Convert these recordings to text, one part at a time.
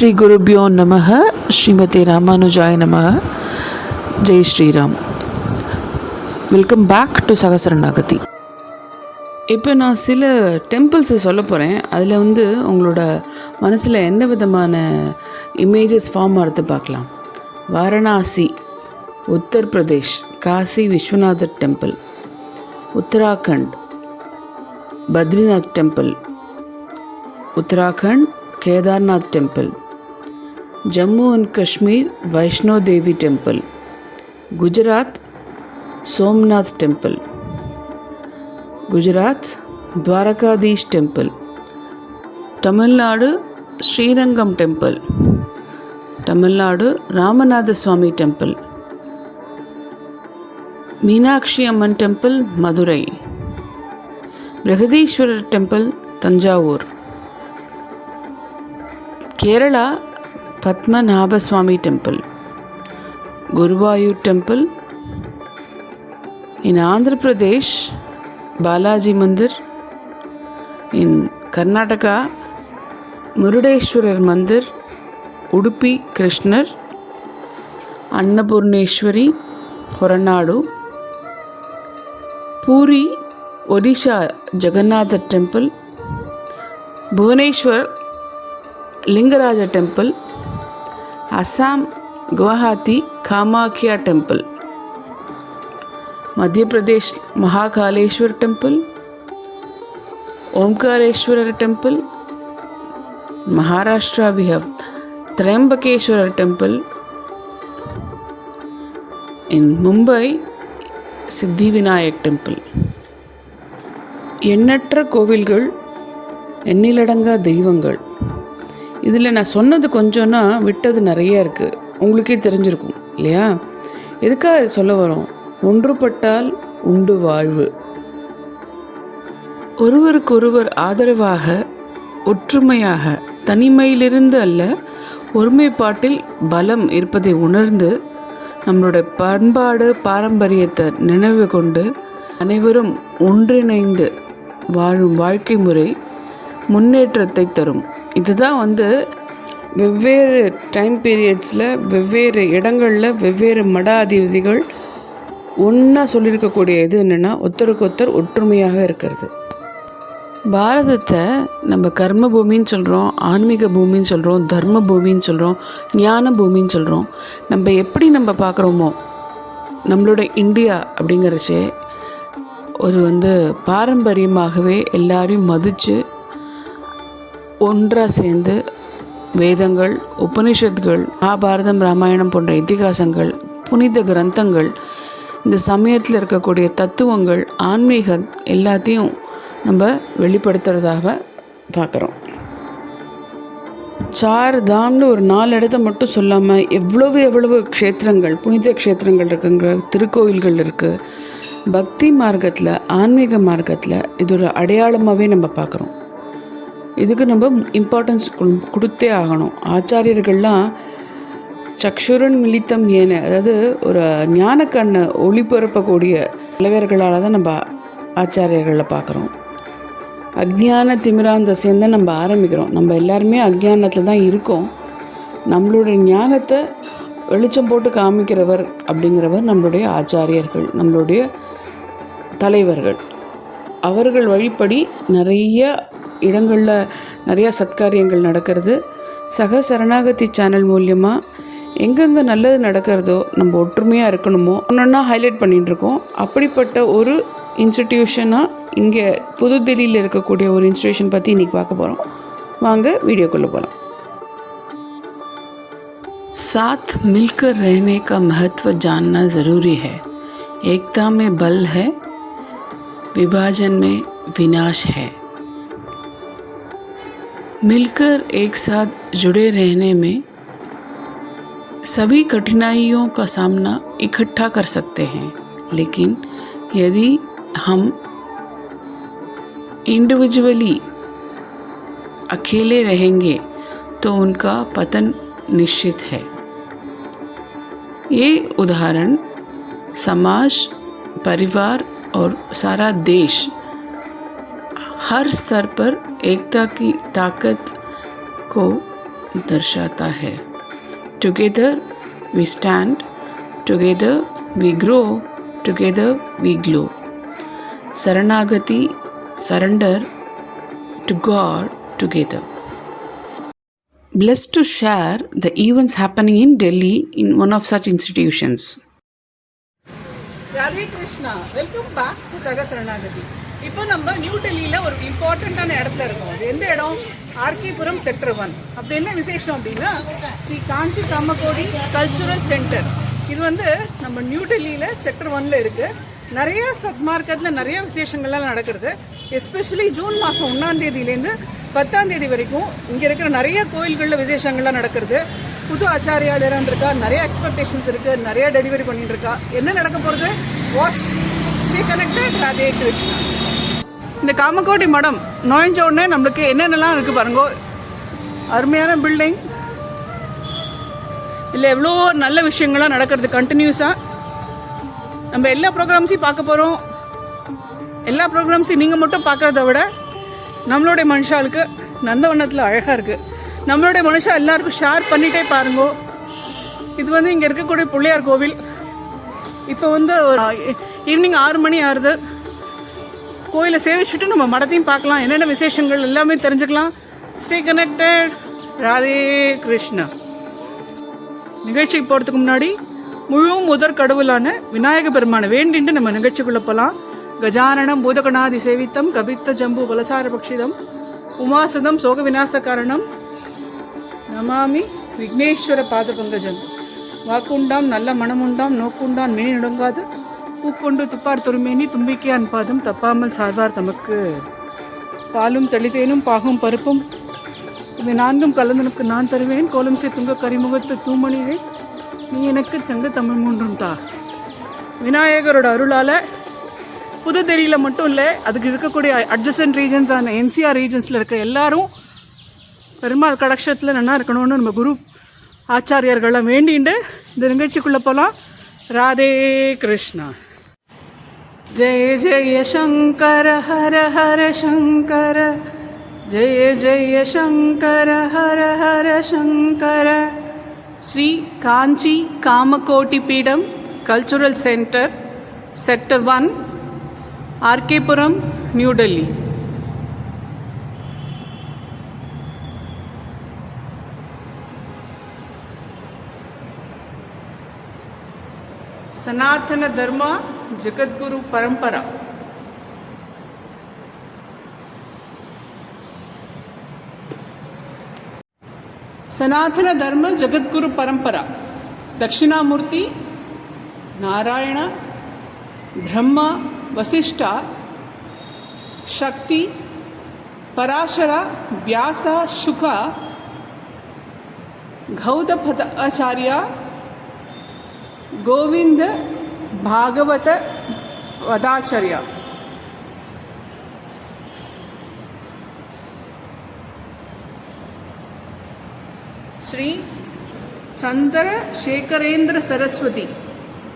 ஸ்ரீ குருபியோ நமக ஸ்ரீமதி ராமானுஜாய் நமக Jai Shri Ram. Welcome back to சகசரநாகதி இப்போ நான் சில டெம்பிள்ஸை சொல்ல போகிறேன் அதில் வந்து உங்களோட மனசில் எந்த விதமான இமேஜஸ் ஃபார்ம் ஆகிறது பார்க்கலாம். Varanasi Uttar Pradesh Kashi Vishwanathar temple Uttarakhand Badrinath temple Uttarakhand Kedarnath temple Jammu and Kashmir Vaishno Devi temple Gujarat Somnath temple Gujarat Dwarkadhish temple Tamil Nadu Srirangam temple Tamil Nadu Ramanatha Swamy temple Meenakshi Amman temple Madurai Brihadeeswarar temple Thanjavur Kerala Padmanabha Swamy temple Guruvayur temple in Andhra Pradesh, Balaji Mandir, in Karnataka, Murudeshwarar Mandir, Udupi Krishnar, Annapurneshwari, Horanadu, Puri, Odisha Jagannatha Temple, Bhuvaneshwar, Lingaraja Temple, Assam Guwahati Kamakhya temple. Madhya Pradesh Mahakaleshwar temple. Omkareshwar temple. Maharashtra we have Trimbakeshwar temple. In Mumbai Siddhi Vinayak temple. எண்ணற்ற கோவில்கள் எண்ணிலடங்கா தெய்வங்கள். இதில் நான் சொன்னது கொஞ்சம்னா விட்டது நிறைய இருக்குது உங்களுக்கே தெரிஞ்சிருக்கும் இல்லையா? எதுக்காக இது சொல்ல வரோம்? ஒன்றுபட்டால் உண்டு வாழ்வு. ஒருவருக்கொருவர் ஆதரவாக ஒற்றுமையாக தனிமையிலிருந்து அல்ல ஒருமைப்பாட்டில் பலம் இருப்பதை உணர்ந்து நம்மளுடைய பண்பாடு பாரம்பரியத்தை நினைவு கொண்டு அனைவரும் ஒன்றிணைந்து வாழும் வாழ்க்கை முறை முன்னேற்றத்தை தரும். இதுதான் வந்து வெவ்வேறு டைம் பீரியட்ஸில் வெவ்வேறு இடங்களில் வெவ்வேறு மட அதிபதிகள் ஒன்றா சொல்லியிருக்கக்கூடிய இது என்னென்னா ஒருத்தருக்கு ஒருத்தர் ஒற்றுமையாக இருக்கிறது. பாரதத்தை நம்ம கர்ம பூமின்னு சொல்கிறோம் ஆன்மீக பூமின்னு சொல்கிறோம் தர்ம பூமின்னு சொல்கிறோம் ஞான பூமின்னு சொல்கிறோம் நம்ம எப்படி நம்ம பார்க்குறோமோ நம்மளோட இந்தியா அப்படிங்கிறச்சே ஒரு வந்து பாரம்பரியமாகவே எல்லாரையும் மதித்து ஒன்றாக சேர்ந்து வேதங்கள் உபனிஷத்துகள் மகாபாரதம் ராமாயணம் போன்ற இதிகாசங்கள் புனித கிரந்தங்கள் இந்த சமயத்தில் இருக்கக்கூடிய தத்துவங்கள் ஆன்மீகம் எல்லாத்தையும் நம்ம வெளிப்படுத்துறதாக பார்க்குறோம். சார் தாம்னு ஒரு நாலு இடத்த மட்டும் சொல்லாமல் எவ்வளவு எவ்வளவு க்ஷேத்திரங்கள் புனித க்ஷேத்திரங்கள் இருக்குங்கிற திருக்கோயில்கள் இருக்குது பக்தி மார்க்கத்தில் ஆன்மீக மார்க்கத்தில் இது ஒரு அடையாளமாகவே நம்ம பார்க்குறோம். இதுக்கு நம்ம இம்பார்ட்டன்ஸ் கொடுத்தே ஆகணும். ஆச்சாரியர்கள்லாம் சக்ஷுரன் மிலித்தம் ஏன அதாவது ஒரு ஞானக்கண்ணை ஒளிபரப்பக்கூடிய தலைவர்களால் தான் நம்ம ஆச்சாரியர்களை பார்க்குறோம் அக்ஞான திமிராந்த சேர்ந்து நம்ம ஆரம்பிக்கிறோம். நம்ம எல்லாருமே அக்ஞானத்தில் தான் இருக்கோம். நம்மளுடைய ஞானத்தை வெளிச்சம் போட்டு காமிக்கிறவர் அப்படிங்கிறவர் நம்மளுடைய ஆச்சாரியர்கள் நம்மளுடைய தலைவர்கள். அவர்கள் வழிப்படி நிறைய இடங்களில் நிறையா சத்காரியங்கள் நடக்கிறது சக சரணாகதி சேனல் மூலியமாக எங்கெங்கே நல்லது நடக்கிறதோ நம்ம ஒற்றுமையாக இருக்கணுமோ ஒன்றா ஹைலைட் பண்ணிகிட்டு இருக்கோம் அப்படிப்பட்ட ஒரு இன்ஸ்டிடியூஷனாக இங்கே புதுதில்லியில் இருக்கக்கூடிய ஒரு இன்ஸ்டிடியூஷன் பற்றி இன்றைக்கி பார்க்க போகிறோம் வாங்க வீடியோக்குள்ளே போகலாம் साथ मिलकर रहने का महत्व जानना ज़रूरी है एकता में बल है विभाजन में विनाश है मिलकर एक साथ जुड़े रहने में सभी कठिनाइयों का सामना इकट्ठा कर सकते हैं। लेकिन यदि हम इंडिविजुअली अकेले रहेंगे तो उनका पतन निश्चित है। ये उदाहरण समाज, परिवार और सारा देश हर स्तर पर एकता की ताकत को दर्शाता है। Together we stand together we grow together we glow Sharanagati surrender to God together blessed to share the events happening in daily in one of such institutions Radhe Krishna welcome back to saga Sharanagati இப்போ நம்ம new டெல்லியில் ஒரு இம்பார்ட்டண்ட்டான இடத்துல இருக்கோம். அது எந்த இடம்? ஆர்கேபுரம் செக்டர் ஒன் அப்படி என்ன விசேஷம் அப்படின்னா ஸ்ரீ காஞ்சி காமகோடி கல்ச்சுரல் சென்டர் இது வந்து நம்ம நியூ டெல்லியில் செக்டர் ஒன்ல இருக்கு. நிறைய சத்மார்க்கத்தில் நிறைய விசேஷங்கள்லாம் நடக்கிறது. எஸ்பெஷலி ஜூன் மாதம் ஒன்றாம் தேதியிலேருந்து பத்தாம் தேதி வரைக்கும் இங்கே இருக்கிற நிறைய கோயில்களில் விசேஷங்கள்லாம் நடக்கிறது. புது ஆச்சாரியாளர் இருக்கா நிறைய எக்ஸ்பெக்டேஷன்ஸ் இருக்கு. நிறைய டெலிவரி பண்ணிட்டு இருக்கா? என்ன நடக்க போகிறது வாட்ச் ஸ்ரீ கனெக்டட் ராதே கிருஷ்ணா. இந்த காமக்கோட்டி மடம் நுழைஞ்ச உடனே நம்மளுக்கு என்னென்னலாம் இருக்குது பாருங்க. அருமையான பில்டிங் இல்லை எவ்வளோ நல்ல விஷயங்கள்லாம் நடக்கிறது கண்டினியூஸாக நம்ம எல்லா ப்ரோக்ராம்ஸையும் பார்க்க போகிறோம் எல்லா ப்ரோக்ராம்ஸையும் நீங்கள் மட்டும் பார்க்குறத விட நம்மளுடைய மனுஷாளுக்கு நந்தவனத்தில் அழகாக இருக்குது நம்மளுடைய மனுஷா எல்லாருக்கும் ஷேர் பண்ணிட்டே பாருங்க. இது வந்து இங்கே இருக்கக்கூடிய பிள்ளையார் கோவில். இப்போ வந்து ஈவினிங் ஆறு மணி ஆறுது. கோயிலை சேவிச்சுட்டு நம்ம மடத்தையும் பார்க்கலாம். என்னென்ன விசேஷங்கள் எல்லாமே தெரிஞ்சுக்கலாம். Stay connected Radhe Krishna. நிகழ்ச்சிக்கு போகிறதுக்கு முன்னாடி முழு முதற் கடவுளான விநாயக பெருமானை வேண்டிட்டு நம்ம நிகழ்ச்சிக்குள்ளே போகலாம் கஜானனம் பூதகணாதி சேவித்தம் கபித்த ஜம்பு பலசார பக்ஷிதம் உமாசதம் சோக விநாச காரணம் நமாமி விக்னேஸ்வர பாத பங்கஜம் வாக்குண்டாம் நல்ல மனமுண்டாம் நோக்குண்டான் மினி நடுங்காது. பூக்கொண்டு துப்பார் துருமேனி தும்பிக்கையான் பாதம் தப்பாமல் சார்வார் தமக்கு. பாலும் தெளிதேனும் பாகும் பருப்பும். இது நான்கும் கலந்தனுக்கு நான் தருவேன். கோலம் சே துங்க கரிமுகத்து தூமணியே. நீ எனக்கு சங்க தமிழ் மூன்றும் தா. விநாயகரோட அருளால் புதுடெல்லியில் மட்டும் இல்லை அதுக்கு இருக்கக்கூடிய அட்ஜசன்ட் ரீஜன்ஸான என்சிஆர் ரீஜன்ஸில் இருக்க எல்லாரும் பெருமாள் கடக்ஷத்தில் நல்லா இருக்கணும்னு நம்ம குரு ஆச்சாரியர்கள்லாம் வேண்டிண்டு இந்த நிகழ்ச்சிக்குள்ளே போகலாம் Radhe Krishna. Jaya Jaya Sankara Hara Hara Sankara Jaya Jaya Sankara Hara Hara Sankara Sri Kanchi Kamakoti Peetham cultural centre sector one RK Puram new Delhi Sanatana Dharma, Jagadguru ಪರಂಪರ. ಸನಾತನ ಧರ್ಮ, ಜಗದ್ಗುರು ಪರಂಪರ. ದಕ್ಷಿಣಾಮೂರ್ತಿ, ನಾರಾಯಣ, ಬ್ರಹ್ಮ, ವಸಿಷ್ಠ, ಶಕ್ತಿ, ಪರಾಶರ, ವ್ಯಾಸ, ಶುಕ ಗೌದಪದ ಆಚಾರ್ಯ ಗೋವಿಂದ ಭಾಗವತ ವದಾಚಾರ್ಯ ஸ்ரீ சந்திரசேகரேந்திர சரஸ்வதி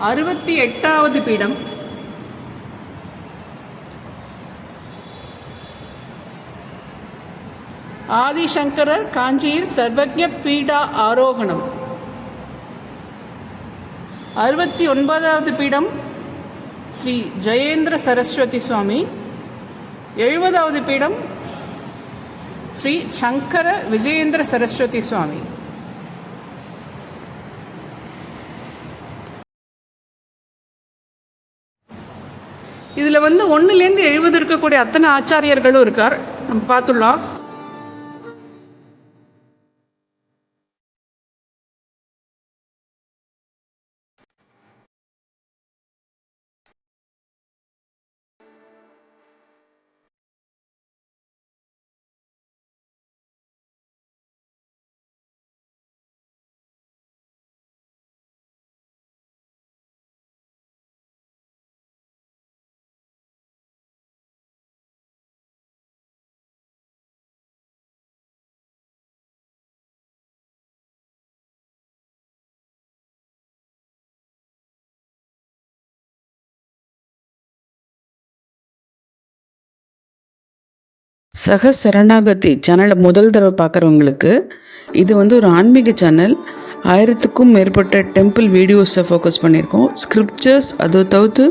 அறுபத்தி எட்டாவது பீடம் ஆதிசங்கரர் காஞ்சியில் சர்வஜ பீடா ஆரோகணம் அறுபத்தி ஒன்பதாவது பீடம் ஸ்ரீ ஜெயேந்திர சரஸ்வதி சுவாமி. எழுபதாவது பீடம் ஸ்ரீ சங்கர விஜயேந்திர சரஸ்வதி சுவாமி. இதில் வந்து ஒன்றுலேருந்து எழுபது இருக்கக்கூடிய அத்தனை ஆச்சாரியர்களும் இருக்கார். நம்ம பார்த்துள்ளோம் சக சரணாகதி சேனலை முதல் தடவை பார்க்குறவங்களுக்கு இது வந்து ஒரு ஆன்மீக சேனல் ஆயிரத்துக்கும் மேற்பட்ட டெம்பிள் வீடியோஸை ஃபோக்கஸ் பண்ணியிருக்கோம். ஸ்கிரிப்சர்ஸ் அதை தவிர்த்து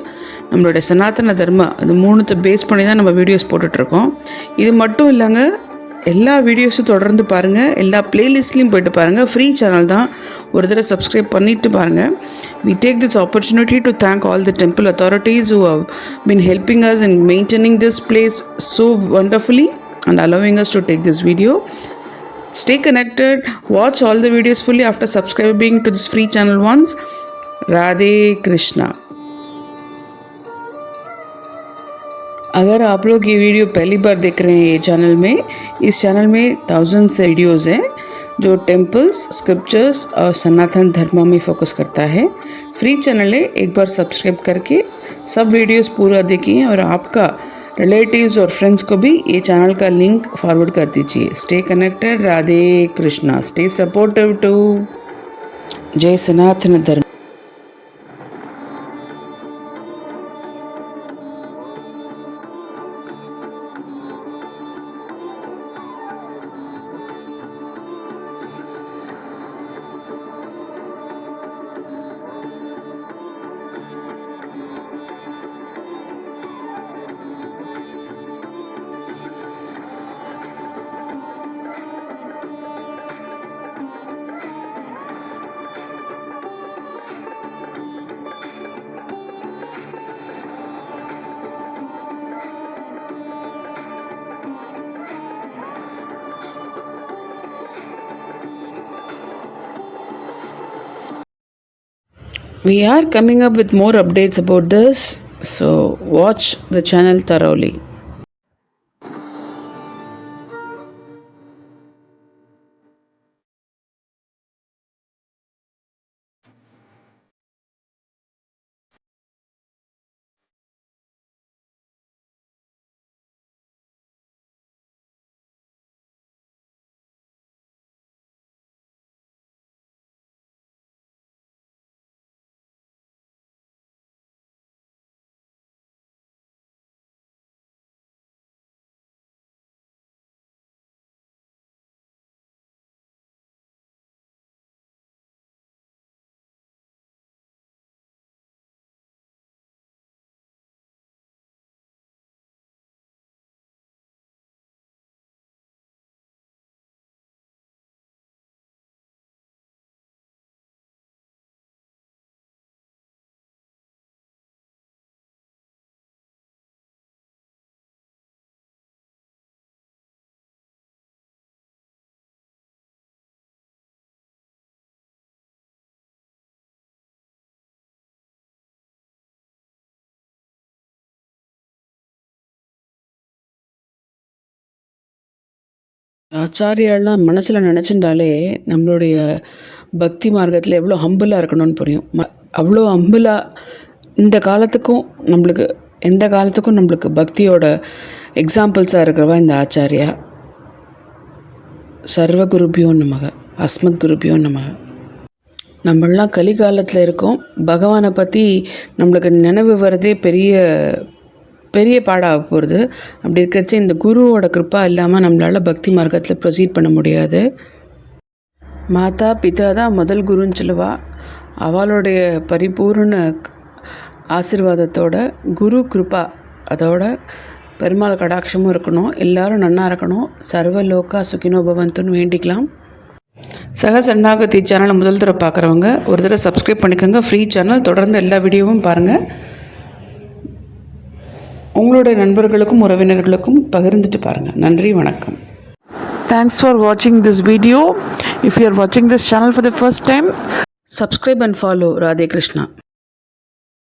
நம்மளுடைய சனாதன தர்ம அது மூணுத்தை பேஸ் பண்ணி தான் நம்ம வீடியோஸ் போட்டுட்ருக்கோம் இது மட்டும் இல்லைங்க எல்லா வீடியோஸும் தொடர்ந்து பாருங்கள் எல்லா பிளேலிஸ்ட்லேயும் போயிட்டு பாருங்கள் ஃப்ரீ சேனல் தான் ஒரு தடவை சப்ஸ்கிரைப் பண்ணிட்டு பாருங்கள் we take this opportunity to thank all the temple authorities who have been helping us in maintaining this place so wonderfully and allowing us to take this video stay connected watch all the videos fully after subscribing to this free channel once radhe krishna अगर आप लोग ये video पहली बार देख रहे हैं ये channel में, इस चैनल में थाउज़ेंड से वीडियोस हैं जो टेम्पल्स स्क्रिप्चर्स और सनातन धर्म में फोकस करता है। फ्री चैनल है, एक बार सब्सक्राइब करके सब वीडियोस पूरा देखिए और आपका रिलेटिव्स और फ्रेंड्स को भी ये चैनल का लिंक फॉरवर्ड कर दीजिए। Stay connected Radhe Krishna stay supportive to जय सनातन धर्म। We are coming up with more updates about this, so watch the channel thoroughly. ஆச்சாரியாலாம் மனசில் நினச்சிருந்தாலே நம்மளுடைய பக்தி மார்க்கத்தில் எவ்வளோ ஹம்புலாக இருக்கணும்னு புரியும். ம அவ்வளோ ஹம்புலாக இந்த காலத்துக்கும் நம்மளுக்கு எந்த காலத்துக்கும் நம்மளுக்கு பக்தியோட எக்ஸாம்பிள்ஸாக இருக்கிறவா இந்த ஆச்சாரியா? சர்வ குருபியோ நமக அஸ்மத் குருபியோ நமக. நம்மளாம் கலிகாலத்தில் இருக்கோம். பகவானை பற்றி நம்மளுக்கு நினைவு வரதே பெரிய பெரிய பாடாக போகிறது அப்படி இருக்கிறச்ச இந்த குருவோட கிருப்பா இல்லாமல் நம்மளால் பக்தி மார்க்கத்தில் ப்ரொசீட் பண்ண முடியாது. மாதா பிதா தான் முதல் குருன்னு சொல்லுவா. அவளுடைய பரிபூர்ண ஆசிர்வாதத்தோட குரு கிருப்பா அதோட பெருமாள் கடாட்சமும் இருக்கணும். எல்லாரும் நன்னா இருக்கணும். சர்வலோகா சுகினோ பவந்துன்னு வேண்டிக்கலாம். சக சன்னாகத்தி சேனலை முதல் தடவை பார்க்குறவங்க ஒரு தடவை சப்ஸ்கிரைப் பண்ணிக்கோங்க. ஃப்ரீ சேனல் தொடர்ந்து எல்லா வீடியோவும் பாருங்கள் உங்களுடைய நண்பர்களுக்கும் உறவினர்களுக்கும் பகிர்ந்துட்டு பாருங்கள் நன்றி வணக்கம் தேங்க்ஸ் ஃபார் வாட்சிங் this video if you are வாட்சிங் this channel for the first time subscribe and follow Radhe Krishna